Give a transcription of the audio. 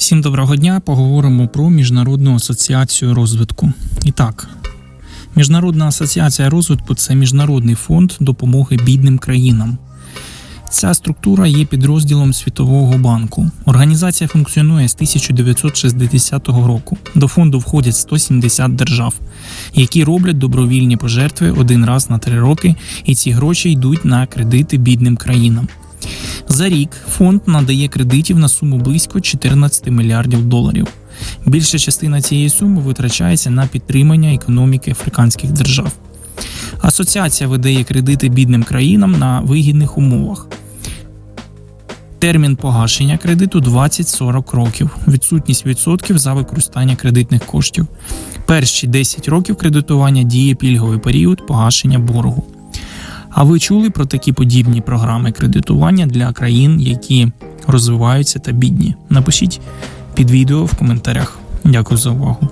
Всім доброго дня. Поговоримо про Міжнародну асоціацію розвитку. І так, Міжнародна асоціація розвитку це міжнародний фонд допомоги бідним країнам. Ця структура є підрозділом Світового банку. Організація функціонує з 1960 року. До фонду входять 170 держав, які роблять добровільні пожертви один раз на три роки, і ці гроші йдуть на кредити бідним країнам. За рік фонд надає кредитів на суму близько 14 мільярдів доларів. Більша частина цієї суми витрачається на підтримання економіки африканських держав. Асоціація видає кредити бідним країнам на вигідних умовах. Термін погашення кредиту 20-40 років, відсутність відсотків за використання кредитних коштів. Перші 10 років кредитування діє пільговий період погашення боргу. А ви чули про такі подібні програми кредитування для країн, які розвиваються та бідні? Напишіть під відео в коментарях. Дякую за увагу.